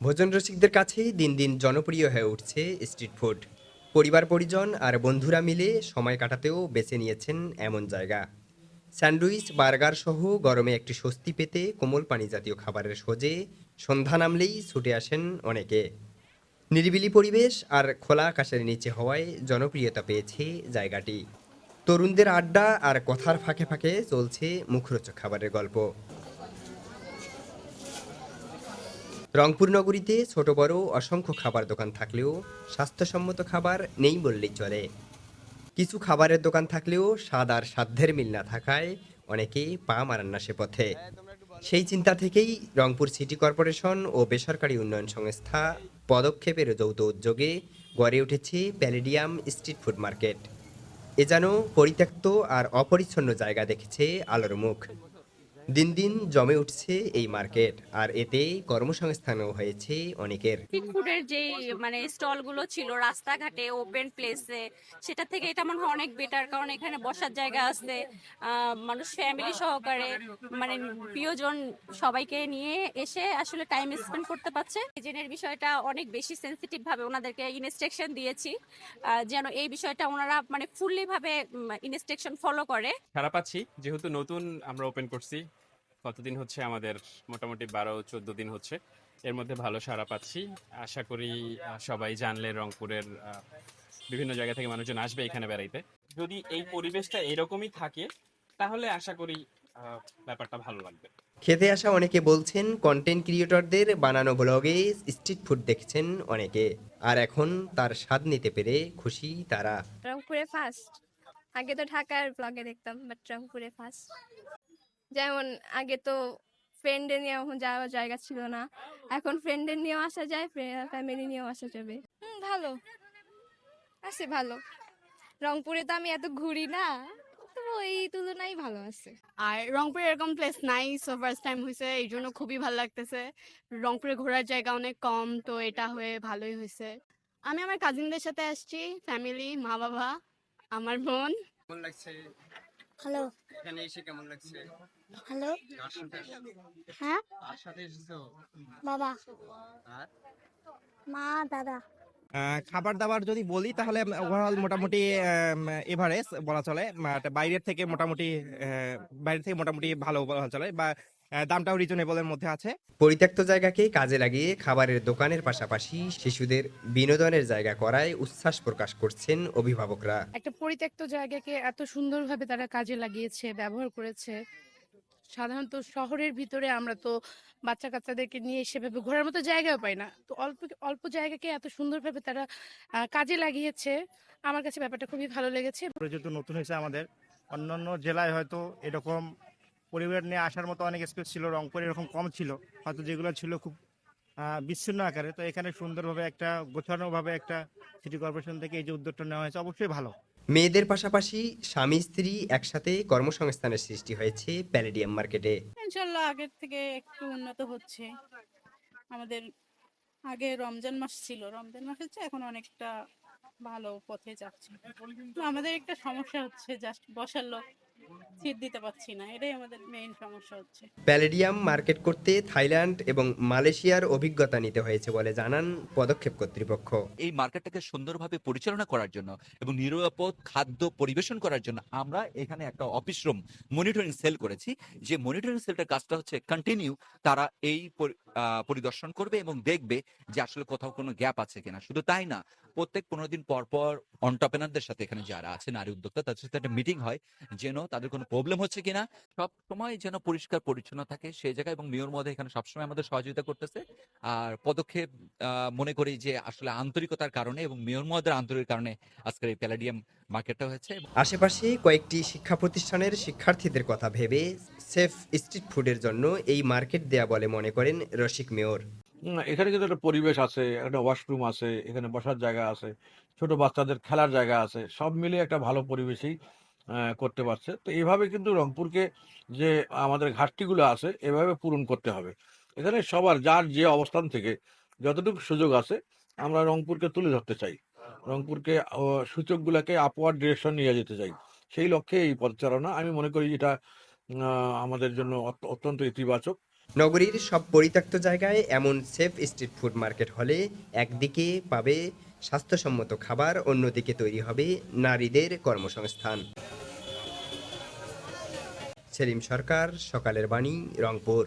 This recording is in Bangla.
ভোজন রসিকদের কাছেই দিন দিন জনপ্রিয় হয়ে উঠছে স্ট্রিট ফুড। পরিবার, পরিজন আর বন্ধুরা মিলে সময় কাটাতেও বেছে নিয়েছেন এমন জায়গা। স্যান্ডউইচ, বার্গার সহ গরমে একটি স্বস্তি পেতে কোমল পানি জাতীয় খাবারের সোজে সন্ধ্যা নামলেই ছুটে আসেন অনেকে। নিরিবিলি পরিবেশ আর খোলা আকাশের নিচে হওয়ায় জনপ্রিয়তা পেয়েছে জায়গাটি। তরুণদের আড্ডা আর কথার ফাঁকে ফাঁকে চলছে মুখরোচক খাবারের গল্প। রংপুর নগরীতে ছোট, বড়, অসংখ্য খাবার দোকান থাকলেও স্বাস্থ্যসম্মত খাবার নেই বললেই চলে। কিছু খাবারের দোকান থাকলেও স্বাদ আর সাধ্যের মিল না থাকায় অনেকে পা মারান না সে পথে। সেই চিন্তা থেকেই রংপুর সিটি কর্পোরেশন ও বেসরকারি উন্নয়ন সংস্থা পদক্ষেপের যৌথ উদ্যোগে গড়ে উঠেছে প্যালেডিয়াম স্ট্রিট ফুড মার্কেট। এ যেন পরিত্যক্ত আর অপরিচ্ছন্ন জায়গা দেখেছে আলোর মুখ। দিন দিন জমে উঠছে এই মার্কেট আর এতে কর্মসংস্থানও হয়েছে অনেকের। ফুডের যে মানে স্টলগুলো ছিল রাস্তাঘাটে ওপেন প্লেসে সেটা থেকে এটা মনে হয় অনেক বেটার কারণ এখানে বসার জায়গা আছে আহ, মানুষ ফ্যামিলি সহকারে মানে প্রিয়জন সবাইকে নিয়ে এসে আসলে টাইম স্পেন্ড করতে পারছে। জেনের বিষয়টা অনেক বেশি সেন্সিটিভ ভাবে ওনাদেরকে ইনস্ট্রাকশন দিয়েছি যেন এই বিষয়টা ওনারা মানে ফুললি ভাবে ইনস্ট্রাকশন ফলো করে। সারা পাচ্ছি যেহেতু নতুন আমরা ওপেন করছি কতদিন হচ্ছে আমাদের? মোটামুটি বারো চোদ্দ দিন হচ্ছে। এর মধ্যে ভালো সারা পাচ্ছি। আশা করি সবাই জানলে রংপুরের আহ, বিভিন্ন জায়গা থেকে মানুষজন আসবে এখানে বেড়াইতে। যদি এই পরিবেশটা এরকমই থাকে তাহলে আশা করি আহ, ব্যাপারটা ভালো লাগবে। খেতে আসা অনেকে বলছেন কন্টেন্ট ক্রিয়েটরদের বানানো ব্লগে স্ট্রিট ফুড দেখছেন অনেকে। আর এখন তার স্বাদ নিতে পেরে খুশি তারা। রংপুরে ফার্স্ট আগে তো ঢাকার ব্লগে দেখতাম বাট রংপুরে ফার্স্ট যেমন আগে তো ফ্রেন্ডের নিয়ে এখন যাওয়ার জায়গা ছিল না। এখন ফ্রেন্ডের নিয়েও আসা যায় ফ্যামিলি নিয়েও আসা যাবে। হুম ভালো। আছে ভালো। রংপুরে তো আমি এত ঘুরি না তো ওই তুলনায় ভালো আছে। আর রংপুরে এরকম প্লেস নাই সো ফার্স্ট টাইম হয়েছে এই জন্য খুবই ভালো লাগতেছে। রংপুরে ঘোরার জায়গা অনেক কম তো এটা হয়ে ভালোই হয়েছে আমি আমার কাজিনদের সাথে আসছি ফ্যামিলি মা বাবা আমার বোন। লাগছে? হ্যালো এখানে এসে কেমন লাগছে? হ্যালো হ্যাঁ? কার সাথে এসেছ? বাবা। আর? মা দাদা। খাবার দাবার যদি বলি তাহলে ওভারঅল মোটামুটি এভারেজ বলা চলে। বাইরের থেকে মোটামুটি বাইরে বাইরের থেকে মোটামুটি ভালো বলা চলে। বা দামটাও রিজনেবলের মধ্যে আছে। পরিত্যক্ত জায়গাকে কাজে লাগিয়ে খাবারের দোকানের পাশাপাশি শিশুদের বিনোদনের জায়গা করায় উচ্ছ্বাস প্রকাশ করছেন অভিভাবকরা। একটা পরিত্যক্ত জায়গাকে এত সুন্দরভাবে তারা কাজে লাগিয়েছে ব্যবহার করেছে। সাধারণত শহরের ভিতরে আমরা তো বাচ্চা কাচ্চাদেরকে নিয়ে সেভাবে ঘোরার মতো জায়গাও পাই না। তো অল্প অল্প জায়গাকে এত সুন্দরভাবে তারা কাজে লাগিয়েছে। আমার কাছে ব্যাপারটা খুবই ভালো লেগেছে। যেহেতু নতুন হয়েছে আমাদের অন্যান্য জেলায় হয়তো এরকম পরিবার নিয়ে আসার মতো অনেক স্পেস ছিল রংপুরে এরকম কম ছিল। হয়তো যেগুলো ছিল খুব বিচ্ছিন্ন আকারে। তো এখানে সুন্দরভাবে একটা গোছানোভাবে একটা সিটি কর্পোরেশন থেকে এই যে উদ্যোগটা নেওয়া হয়েছে অবশ্যই ভালো। মেয়েদের পাশাপাশি স্বামী স্ত্রী একসাথে কর্মসংস্থানের সৃষ্টি হয়েছে প্যালেডিয়াম মার্কেটে। ইনশাল্লাহ আগের থেকে একটু উন্নত হচ্ছে। আমাদের আগে রমজান মাস ছিল। রমজান মাস হচ্ছে এখন অনেকটা ভালো পথে যাচ্ছে। তো আমাদের একটা সমস্যা হচ্ছে জাস্ট বসার লোক সিট দিতে পারছি না। এটাই আমাদের মেইন সমস্যা হচ্ছে। প্যালেডিয়াম মার্কেট করতে থাইল্যান্ড এবং মালয়েশিয়ার অভিজ্ঞতা নিতে হয়েছে বলে জানান পদক্ষেপ কর্তৃপক্ষ। এই মার্কেটটাকে সুন্দরভাবে পরিচালনা করার জন্য এবং নিরাপদ খাদ্য পরিবেশন করার জন্য আমরা এখানে একটা অফিস রুম মনিটরিং সেল করেছি। যে মনিটরিং সেলটার কাজটা হচ্ছে কন্টিনিউ তারা এই পরিদর্শন করবে এবং দেখবে যে আসলে কোথাও কোনো গ্যাপ আছে কিনা। শুধু তাই না, প্রত্যেক পনেরো দিন পর পর অন্টারপ্রেনারদের সাথে এখানে যারা আছে, নারী উদ্যোক্তা, তাদের সাথে একটা মিটিং হয় যেন তাদের কোনো প্রবলেম হচ্ছে কিনা। সব সময় যেন পরিষ্কার, পরিচ্ছন্ন থাকে সেই জায়গায় এবং মেয়র মধ্যে এখানে সবসময় আমাদের সহযোগিতা করতেছে। আর পদক্ষেপ মনে করি যে আসলে আন্তরিকতার কারণে এবং মেয়র মহোদয়ের আন্তরিক কারণে আজকের এই প্যালাডিয়াম মার্কেটটা হয়েছে আশেপাশে কয়েকটি শিক্ষা প্রতিষ্ঠানের শিক্ষার্থীদের কথা ভেবে সেফ স্ট্রিট ফুডের জন্য এই মার্কেট দেয়া বলে মনে করেন রসিক মেয়র। এখানে কিন্তু একটা পরিবেশ আছে একটা ওয়াশরুম আছে এখানে বসার জায়গা আছে ছোট বাচ্চাদের খেলার জায়গা আছে সব মিলিয়ে একটা ভালো পরিবেশই করতে পারছে। তো এইভাবে কিন্তু রংপুরকে যে আমাদের ঘাটতিগুলো আছে এভাবে পূরণ করতে হবে। এখানে সবার যার যে অবস্থান থেকে যতটুকু সুযোগ আছে আমরা রংপুরকে তুলে ধরতে চাই। রংপুরকে সূচকগুলোকে আপওয়ার্ড ডিরেকশন নিয়ে যেতে চাই। সেই লক্ষ্যে এই পদচারণা আমি মনে করি এটা আমাদের জন্য অত- অত্যন্ত ইতিবাচক। নগরীর সব পরিত্যক্ত জায়গায় এমন সেফ স্ট্রিট ফুড মার্কেট হলে একদিকে পাবে স্বাস্থ্যসম্মত খাবার, অন্যদিকে তৈরি হবে নারীদের কর্মসংস্থান। সেলিম সরকার, সকালের বাণী, রংপুর।